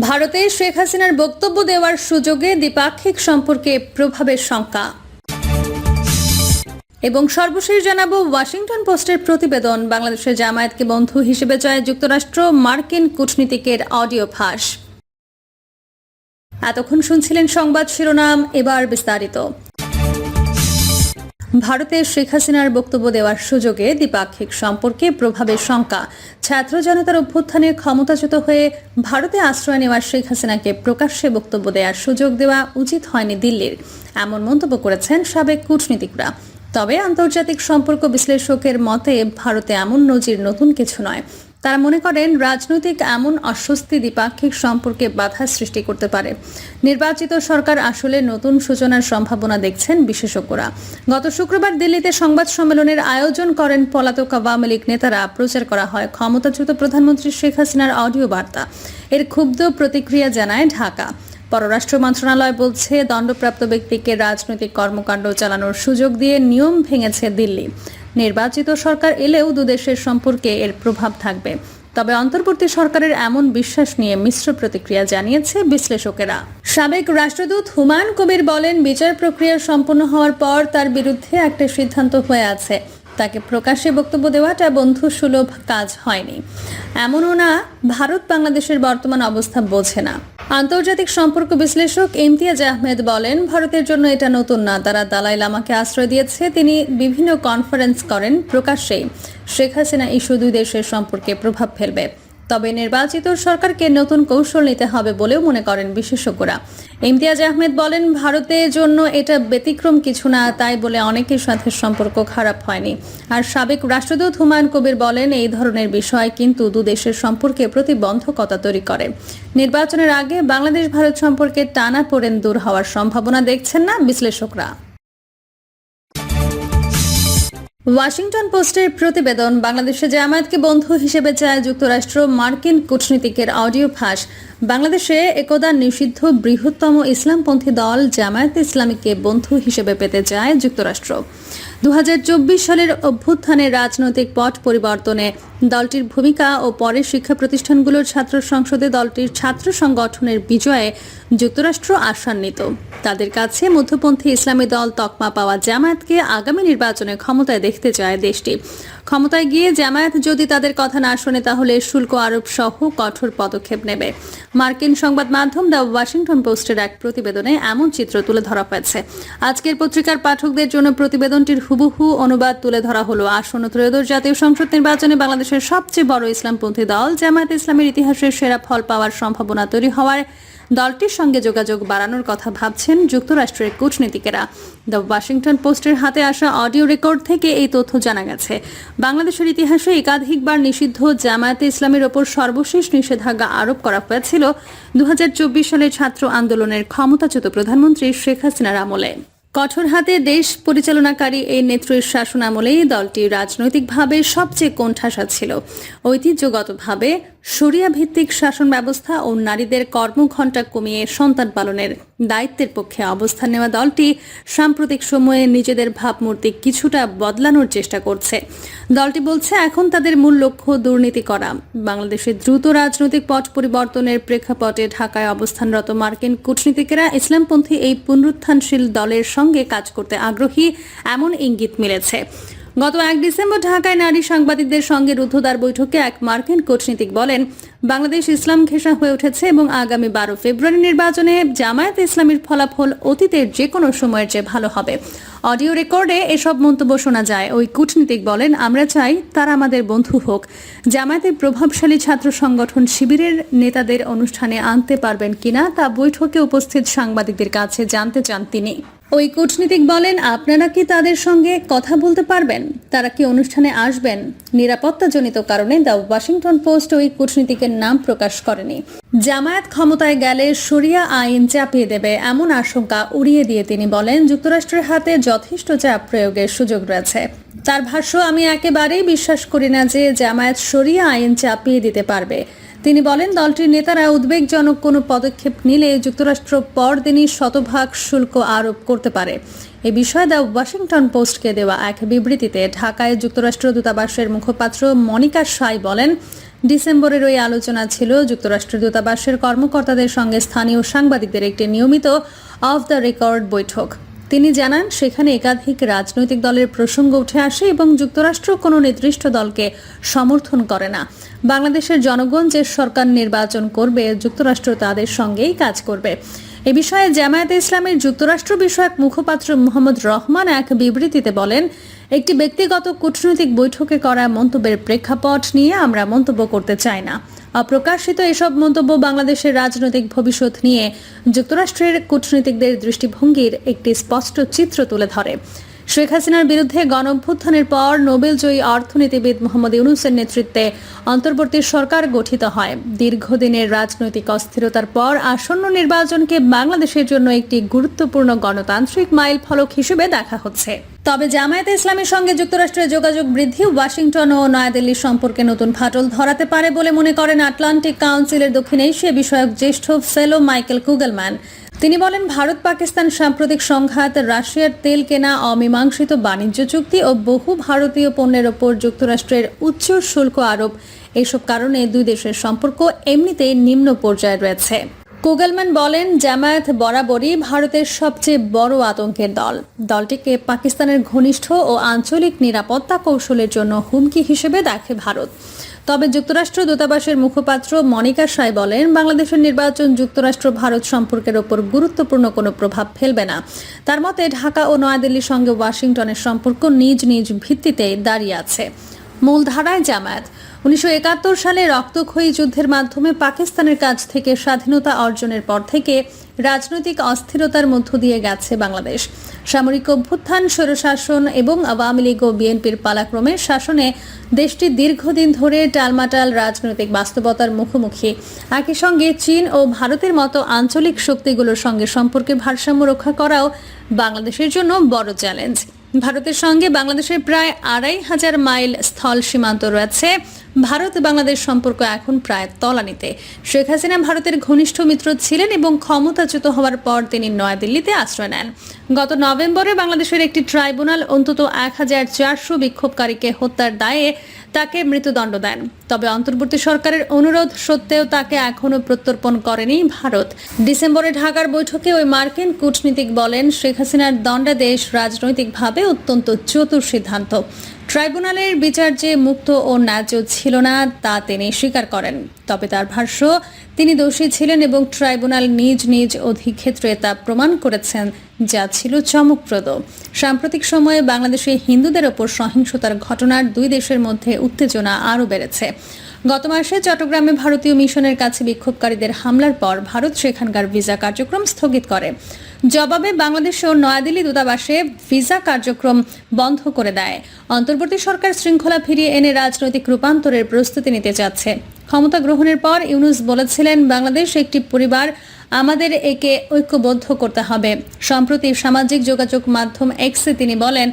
ভারতে শেখ হাসিনার বক্তব্য দেওয়ার সুযোগে দ্বিপাক্ষিক সম্পর্কে প্রভাবের শঙ্কা। এবং সর্বশেষ জানাব ওয়াশিংটন পোস্টের প্রতিবেদন। বাংলাদেশের জামায়াতকে বন্ধু হিসেবে চায় যুক্তরাষ্ট্র মার্কিন কূটনীতিকের অডিও ফাঁস। এতক্ষণ শুনছিলেন সংবাদ শিরোনাম, এবার বিস্তারিত। ভারতের শেখ হাসিনার বক্তব্য দেওয়ার সুযোগে দ্বিপাক্ষিক সম্পর্কে প্রভাবের শঙ্কা। ছাত্র জনতার অভ্যুত্থানে ক্ষমতাচ্যুত হয়ে ভারতে আশ্রয় নেওয়া শেখ হাসিনাকে প্রকাশ্যে বক্তব্য দেওয়ার সুযোগ দেওয়া উচিত হয়নি দিল্লির। এমন মন্তব্য করেছেন সাবেক কূটনীতিকরা। তবে আন্তর্জাতিক সম্পর্ক বিশ্লেষকের মতে, ভারতে এমন নজির নতুন কিছু নয়। তারা মনে করেন রাজনৈতিক এমন অস্বস্তি দ্বিপাক্ষিক সম্পর্কে বাধা সৃষ্টি করতে পারে। নির্বাচিত সরকার আসলে নতুন সূচনার সম্ভাবনা দেখছেন বিশেষজ্ঞরা। গত শুক্রবার দিল্লিতে সংবাদ সম্মেলনের আয়োজন করেন পলাতক আওয়ামী লীগ নেতারা। প্রচার করা হয় ক্ষমতাচ্যুত প্রধানমন্ত্রী শেখ হাসিনার অডিও বার্তা। এর ক্ষুব্ধ প্রতিক্রিয়া জানায় ঢাকা। পররাষ্ট্র মন্ত্রণালয় বলছে, দণ্ডপ্রাপ্ত ব্যক্তিকে রাজনৈতিক কর্মকাণ্ড চালানোর সুযোগ দিয়ে নিয়ম ভেঙেছে দিল্লি। নির্বাচিত সরকার এলেও দুদেশের সম্পর্কে এর প্রভাব থাকবে। তবে অন্তর্বর্তী সরকারের এমন বিশ্বাস নিয়ে মিশ্র প্রতিক্রিয়া জানিয়েছে বিশ্লেষকেরা। সাবেক রাষ্ট্রদূত হুমায়ুন কবির বলেন, বিচার প্রক্রিয়া সম্পন্ন হওয়ার পর তার বিরুদ্ধে একটা সিদ্ধান্ত হয়ে আছে। তাকে প্রকাশ্যে বক্তব্য দেওয়াটা বন্ধু সুলভ কাজ হয়নি। এমনও না, ভারত বাংলাদেশের বর্তমান অবস্থা বোঝে না। আন্তর্জাতিক সম্পর্ক বিশ্লেষক ইমতিয়াজ আহমেদ বলেন, ভারতের জন্য এটা নতুন না। তারা দালাই লামাকে আশ্রয় দিয়েছে। তিনি বিভিন্ন কনফারেন্স করেন প্রকাশ্যেই। শেখ হাসিনা ইস্যু দুই দেশের সম্পর্কে প্রভাব ফেলবে। তবে নির্বাচিত সরকারকে নতুন কৌশল নিতে হবে বলেও মনে করেন বিশেষজ্ঞরা। ইমতিয়াজ আহমেদ বলেন, ভারতের জন্য এটা ব্যতিক্রম কিছু না, তাই বলে অনেকের সাথে সম্পর্ক খারাপ হয়নি। আর সাবেক রাষ্ট্রদূত হুমায়ুন কবির বলেন, এই ধরনের বিষয় কিন্তু দু দেশের সম্পর্কে প্রতিবন্ধকতা তৈরি করে। নির্বাচনের আগে বাংলাদেশ ভারত সম্পর্কে টানা পড়েন দূর হওয়ার সম্ভাবনা দেখছেন না বিশ্লেষকরা। ওয়াশিংটন পোস্টের প্রতিবেদন, বাংলাদেশে জামায়াতকে বন্ধু হিসেবে চায় যুক্তরাষ্ট্র মার্কিন কূটনীতিকের অডিও ফাঁস। বাংলাদেশে একদা নিষিদ্ধ বৃহত্তম ইসলামপন্থী দল জামায়াত ইসলামীকে বন্ধু হিসেবে পেতে চায় যুক্তরাষ্ট্র। দু হাজার চব্বিশ সালের অভ্যুত্থানের রাজনৈতিক পট পরিবর্তনে দলটির ভূমিকা ও পরে শিক্ষা প্রতিষ্ঠানগুলোর ছাত্র সংসদে দলটির ছাত্র সংগঠনের বিজয়ে যুক্তরাষ্ট্র আশান্বিত তাদের কাছে মধ্যপন্থী ইসলামী দল তকমা পাওয়া জামায়াতকে আগামী নির্বাচনে ক্ষমতায় দেখতে চায় দেশটি। ক্ষমতায় গিয়ে জামায়াত যদি তাদের কথা না শোনে তাহলে শুল্ক আরোপ সহ কঠোর পদক্ষেপ নেবে। মার্কিন সংবাদ মাধ্যম দ্য ওয়াশিংটন পোস্টের এক প্রতিবেদনে এমন চিত্র তুলে ধরা হয়েছে। আজকের পত্রিকার পাঠকদের জন্য প্রতিবেদনটির হুবহু অনুবাদ তুলে ধরা হলো আসন্ন ত্রয়োদশ জাতীয় সংসদ নির্বাচনে বাংলাদেশের সবচেয়ে বড় ইসলামপন্থী দল। জামায়াত ইসলামের ইতিহাসের সেরা ফল পাওয়ার সম্ভাবনা তৈরি হওয়ার দলটির সঙ্গে যোগাযোগ বাড়ানোর কথা ভাবছেন যুক্তরাষ্ট্রের কূটনীতিকেরা। দ্য ওয়াশিংটন পোস্টের হাতে আসা অডিও রেকর্ড থেকে এই তথ্য জানা গেছে। বাংলাদেশের ইতিহাসে একাধিকবার নিষিদ্ধ জামায়াতে ইসলামের ওপর সর্বশেষ নিষেধাজ্ঞা আরোপ করা হয়েছিল দু সালের ছাত্র আন্দোলনের ক্ষমতাচ্যুত প্রধানমন্ত্রী শেখ হাসিনার আমলে। কঠোর হাতে দেশ পরিচালনাকারী এই নেত্রীর শাসনামলেই দলটি রাজনৈতিকভাবে সবচেয়ে কোণঠাসা ছিল। ঐতিহ্যগতভাবে সরিয়া ভিত্তিক শাসন ব্যবস্থা ও নারীদের কর্মঘণ্টা কমিয়ে সন্তান পালনের দায়িত্বের পক্ষে অবস্থান নেওয়া দলটি সাম্প্রতিক সময়ে নিজেদের ভাবমূর্তি কিছুটা বদলানোর চেষ্টা করছে। দলটি বলছে, এখন তাদের মূল লক্ষ্য দুর্নীতি করা। বাংলাদেশের দ্রুত রাজনৈতিক পট পরিবর্তনের প্রেক্ষাপটে ঢাকায় অবস্থানরত মার্কিন কূটনীতিকেরা ইসলামপন্থী এই পুনরুত্থানশীল দলের সঙ্গে কাজ করতে আগ্রহী, এমন ইঙ্গিত মিলেছে। গত এক ডিসেম্বর ঢাকায় নারী সাংবাদিকদের সঙ্গে রুদ্ধদ্বার বৈঠকে এক মার্কিন কূটনীতিক বলেন, বাংলাদেশ ইসলাম ঘেঁষা হয়ে উঠেছে এবং আগামী বারো ফেব্রুয়ারি নির্বাচনে জামায়াত ইসলামীর ফলাফল অতীতের যে কোনো সময়ের চেয়ে ভালো হবে। অডিও রেকর্ডে এসব মন্তব্য শোনা যায়। ওই কূটনীতিক বলেন, আমরা চাই তারা আমাদের বন্ধু হোক। জামায়াতের প্রভাবশালী ছাত্র সংগঠন শিবিরের নেতাদের অনুষ্ঠানে আনতে পারবেন কিনা তা বৈঠকে উপস্থিত সাংবাদিকদের কাছে জানতে চান তিনি। ওই কূটনীতিক বলেন, আপনারা কি তাদের সঙ্গে কথা বলতে পারবেন? তারা কি অনুষ্ঠানে আসবেন? নিরাপত্তাজনিত কারণে দ্য ওয়াশিংটন পোস্ট ওই কূটনীতিকের নাম প্রকাশ করেনি। জামায়াত ক্ষমতায় গেলে শরিয়া আইন চাপিয়ে দেবে এমন আশঙ্কা উড়িয়ে দিয়ে তিনি বলেন, যুক্তরাষ্ট্রের হাতে যথেষ্ট চাপ প্রয়োগের সুযোগ রয়েছে। তার ভাষ্য, আমি একেবারেই বিশ্বাস করি না যে জামায়াত শরিয়া আইন চাপিয়ে দিতে পারবে। তিনি বলেন, দলটির নেতারা উদ্বেগজনক কোনো পদক্ষেপ নিলে যুক্তরাষ্ট্র পরদিনই শতভাগ শুল্ক আরোপ করতে পারে। এ বিষয়ে দ্য ওয়াশিংটন পোস্টকে দেওয়া এক বিবৃতিতে ঢাকায় যুক্তরাষ্ট্র দূতাবাসের মুখপাত্র মনিকা সাই বলেন, ডিসেম্বরের ওই আলোচনা ছিল যুক্তরাষ্ট্রের দূতাবাসের কর্মকর্তাদের সঙ্গে স্থানীয় সাংবাদিকদের একটি নিয়মিত অফ দ্য রেকর্ড বৈঠক। তিনি জানান, সেখানে একাধিক রাজনৈতিক দলের প্রসঙ্গ উঠে আসে এবং যুক্তরাষ্ট্র কোনো নির্দিষ্ট দলকে সমর্থন করে না। বাংলাদেশের জনগণ যে সরকার নির্বাচন করবে, যুক্তরাষ্ট্র তাদের সঙ্গেই কাজ করবে। এ বিষয়ে জামায়াতে ইসলামের যুক্তরাষ্ট্র বিষয়ক মুখপাত্র মোহাম্মদ রহমান এক বিবৃতিতে বলেন, একটি ব্যক্তিগত কূটনৈতিক বৈঠকে করা মন্তব্যের প্রেক্ষাপট নিয়ে আমরা মন্তব্য করতে চাই না। অপ্রকাশিত এসব মন্তব্য বাংলাদেশের রাজনৈতিক ভবিষ্যৎ নিয়ে যুক্তরাষ্ট্রের কূটনীতিকদের দৃষ্টিভঙ্গির একটি স্পষ্ট চিত্র তুলে ধরে। শেখ হাসিনার বিরুদ্ধে গণঅভ্যুত্থানের পর নোবেলজয়ী অর্থনীতিবিদ মোহাম্মদ ইউনুসের নেতৃত্বে অন্তর্বর্তী সরকার গঠিত হয়। দীর্ঘদিনের রাজনৈতিক অস্থিরতার পর আসন্ন নির্বাচনকে বাংলাদেশের জন্য একটি গুরুত্বপূর্ণ গণতান্ত্রিক মাইল ফলক হিসেবে দেখা হচ্ছে। তবে জামায়াতে ইসলামের সঙ্গে যুক্তরাষ্ট্রের যোগাযোগ বৃদ্ধি, ওয়াশিংটন ও নয়াদিল্লির সম্পর্কে নতুন ফাটল ধরাতে পারে বলে মনে করেন আটলান্টিক কাউন্সিলের দক্ষিণ এশিয়া বিষয়ক জ্যেষ্ঠ ফেলো মাইকেল কুগলম্যান। তিনি বলেন, ভারত পাকিস্তান সাম্প্রতিক সংঘাত, রাশিয়ার তেল কেনা অমীমাংসিত বাণিজ্য চুক্তি ও বহু ভারতীয় পণ্যের ওপর যুক্তরাষ্ট্রের উচ্চ শুল্ক আরোপ, এসব কারণে দুই দেশের সম্পর্ক এমনিতেই নিম্ন পর্যায়ে রয়েছে। কুগলম্যান বলেন, জামায়াত বরাবরই ভারতের সবচেয়ে বড় আতঙ্কের দল। দলটিকে পাকিস্তানের ঘনিষ্ঠ ও আঞ্চলিক নিরাপত্তা কৌশলের জন্য হুমকি হিসেবে দেখে ভারত। তবে যুক্তরাষ্ট্র দূতাবাসের মুখপাত্র মনিকা সাই বলেন, বাংলাদেশের নির্বাচন যুক্তরাষ্ট্র ভারত সম্পর্কের ওপর গুরুত্বপূর্ণ কোনো প্রভাব ফেলবে না। তার মতে, ঢাকা ও নয়াদিল্লির সঙ্গে ওয়াশিংটনের সম্পর্ক নিজ নিজ ভিত্তিতে দাঁড়িয়ে আছে। মূলধারায় জামায়াত। উনিশশো একাত্তর সালে রক্তক্ষয়ী যুদ্ধের মাধ্যমে পাকিস্তানের কাছ থেকে স্বাধীনতা অর্জনের পর থেকে রাজনৈতিক অস্থিরতার মধ্য দিয়ে গেছে বাংলাদেশ। সামরিক অভ্যুত্থান, স্বৈরশাসন এবং আওয়ামী লীগ ও বিএনপির পালাক্রমের শাসনে দেশটি দীর্ঘদিন ধরে টালমাটাল রাজনৈতিক বাস্তবতার মুখোমুখি। একই সঙ্গে চীন ও ভারতের মতো আঞ্চলিক শক্তিগুলোর সঙ্গে সম্পর্কের ভারসাম্য রক্ষা করাও বাংলাদেশের জন্য বড় চ্যালেঞ্জ। ভারতের সঙ্গে বাংলাদেশের প্রায় আড়াই হাজার মাইল স্থল সীমান্ত রয়েছে। ভারত বাংলাদেশ সম্পর্ক এখন প্রায় তলানিতে। শেখ হাসিনা ভারতের ঘনিষ্ঠ মিত্র ছিলেন এবং ক্ষমতাচ্যুত হওয়ার পর তিনি নয়াদিল্লিতে আশ্রয় নেন। গত নভেম্বরে বাংলাদেশের একটি ট্রাইব্যুনাল অন্তত এক হাজার চারশো বিক্ষোভকারীকে হত্যার দায়ে তাকে মৃত্যুদণ্ড দেন। তবে অন্তর্বর্তী সরকারের অনুরোধ সত্ত্বেও তাকে এখনও প্রত্যর্পণ করেনি ভারত। ডিসেম্বরে ঢাকার বৈঠকে ওই মার্কিন কূটনীতিক বলেন, শেখ হাসিনার দণ্ডাদেশ রাজনৈতিকভাবে অত্যন্ত চতুর সিদ্ধান্ত। ট্রাইব্যুনালের বিচার যে মুক্ত ও ন্যায্য ছিল না, তা তিনি স্বীকার করেন। তবে তার ভাষ্য, তিনি দোষী ছিলেন এবং ট্রাইব্যুনাল নিজ নিজ অধিক্ষেত্রে তা প্রমাণ করেছেন, যা ছিল চমকপ্রদ। সাম্প্রতিক সময়ে বাংলাদেশে হিন্দুদের ওপর সহিংসতার ঘটনার দুই দেশের মধ্যে উত্তেজনা আরও বেড়েছে। গত মাসে চট্টগ্রামে ভারতীয় মিশনের কাছে বিক্ষোভকারীদের হামলার পর ভারত সেখানকার ভিসা কার্যক্রম স্থগিত করে। জবাবে বাংলাদেশ ও নয়াদিল্লি দূতাবাসে ভিসা কার্যক্রম বন্ধ করে দেয়। অন্তর্বর্তী সরকার শৃঙ্খলা ফিরিয়ে এনে রাজনৈতিক রূপান্তরের প্রস্তুতি নিতে চাচ্ছে। ক্ষমতা গ্রহণের পর ইউনুস বলেছিলেন, বাংলাদেশ একটি পরিবার, আমাদের একে ঐক্যবদ্ধ করতে হবে। সম্প্রতি সামাজিক যোগাযোগ মাধ্যম এক্সে তিনি বলেন,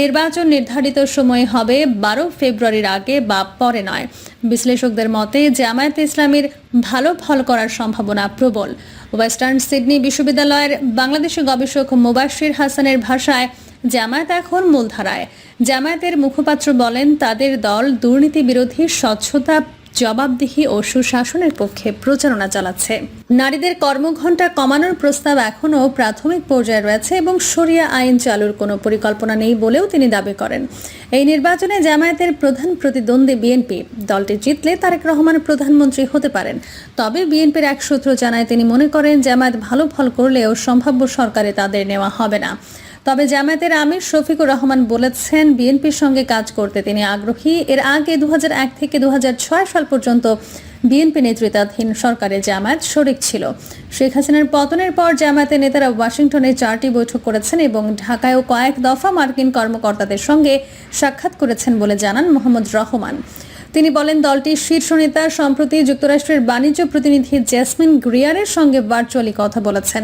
নির্বাচন নির্ধারিত সময় হবে বারো ফেব্রুয়ারির আগে বা পরে নয়। বিশ্লেষকদের মতে, জামায়াতে ইসলামীর ভালো ফল করার সম্ভাবনা প্রবল। ওয়েস্টার্ন সিডনি বিশ্ববিদ্যালয়ের বাংলাদেশি গবেষক মুবাশির হাসানের ভাষায়, জামায়াত এখন মূলধারায়। জামায়াতের মুখপাত্র বলেন, তাদের দল দুর্নীতি বিরোধী স্বচ্ছতা জবাবদিহি ও সুশাসনের পক্ষে প্রচারণা চালাচ্ছে। নারীদের কর্মঘণ্টা কমানোর প্রস্তাব এখনও প্রাথমিক পর্যায়ে রয়েছে এবং সরিয়া আইন চালুর কোনো পরিকল্পনা নেই বলেও তিনি দাবি করেন। এই নির্বাচনে জামায়াতের প্রধান প্রতিদ্বন্দ্বী বিএনপি, দলটি জিতলে তারেক রহমান প্রধানমন্ত্রী হতে পারেন। তবে বিএনপির এক সূত্র জানায়, তিনি মনে করেন, জামায়াত ভালো ফল করলেও সম্ভাব্য সরকারে তাদের নেওয়া হবে না। তবে জামায়াতের আমির শফিকুর রহমান বলেছেন, বিএনপির সঙ্গে কাজ করতে তিনি আগ্রহী। এর আগে দুহাজার এক থেকে দুহাজার ছয় সাল পর্যন্ত বিএনপি নেতৃত্বাধীন সরকারে জামায়াত শরিক ছিল। শেখ হাসিনার পতনের পর জামায়াতের নেতারা ওয়াশিংটনে চারটি বৈঠক করেছেন এবং ঢাকায়ও কয়েক দফা মার্কিন কর্মকর্তাদের সঙ্গে সাক্ষাৎ করেছেন বলে জানান মোহাম্মদ রহমান। তিনি বলেন, দলটির শীর্ষ নেতা সম্প্রতি যুক্তরাষ্ট্রের বাণিজ্য প্রতিনিধি জেসমিন গ্রিয়ারের সঙ্গে ভার্চুয়ালি কথা বলেছেন।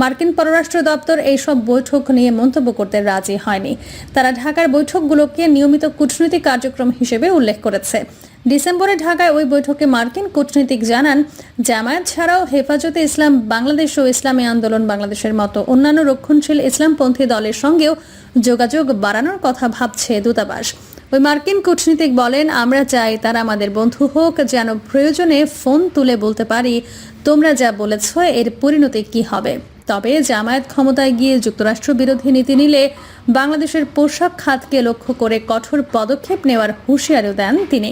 মার্কিন পররাষ্ট্র দপ্তর এইসব বৈঠক নিয়ে মন্তব্য করতে রাজি হয়নি। তারা ঢাকার বৈঠকগুলোকে নিয়মিত কূটনৈতিক কার্যক্রম হিসেবে উল্লেখ করেছে। ডিসেম্বরে ঢাকায় ওই বৈঠকে মার্কিন কূটনীতিক জানান, জামায়াত ছাড়াও হেফাজতে ইসলাম বাংলাদেশ ও ইসলামী আন্দোলন বাংলাদেশের মতো অন্যান্য রক্ষণশীল ইসলামপন্থী দলের সঙ্গেও যোগাযোগ বাড়ানোর কথা ভাবছে দূতাবাস। ওই মার্কিন কূটনীতিক বলেন, আমরা চাই তারা আমাদের বন্ধু হোক, যেন প্রয়োজনে ফোন তুলে বলতে পারি, তোমরা যা বলেছ, এর পরিণতি কি হবে? তবে জামায়াত ক্ষমতায় গিয়ে যুক্তরাষ্ট্র বিরোধী নীতি নিলে বাংলাদেশের পোশাক খাতকে লক্ষ্য করে কঠোর পদক্ষেপ নেওয়ার হুঁশিয়ারিও দেন তিনি।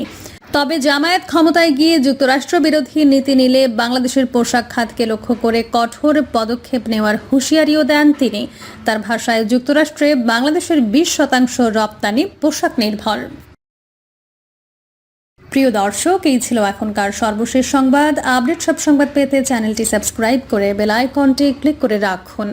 তবে জামায়াত ক্ষমতায় গিয়ে যুক্তরাষ্ট্র বিরোধী নীতি নিলে বাংলাদেশের পোশাক খাতকে লক্ষ্য করে কঠোর পদক্ষেপ নেওয়ার হুঁশিয়ারিও দেন তিনি। তার ভাষায় যুক্তরাষ্ট্রে বাংলাদেশের বিশ শতাংশ রপ্তানি পোশাক নির্ভর। প্রিয় দর্শক, এই ছিল এখনকার সর্বশেষ সংবাদ। আপডেট সব সংবাদ পেতে চ্যানেলটি সাবস্ক্রাইব করে বেল আইকনটি ক্লিক করে রাখুন।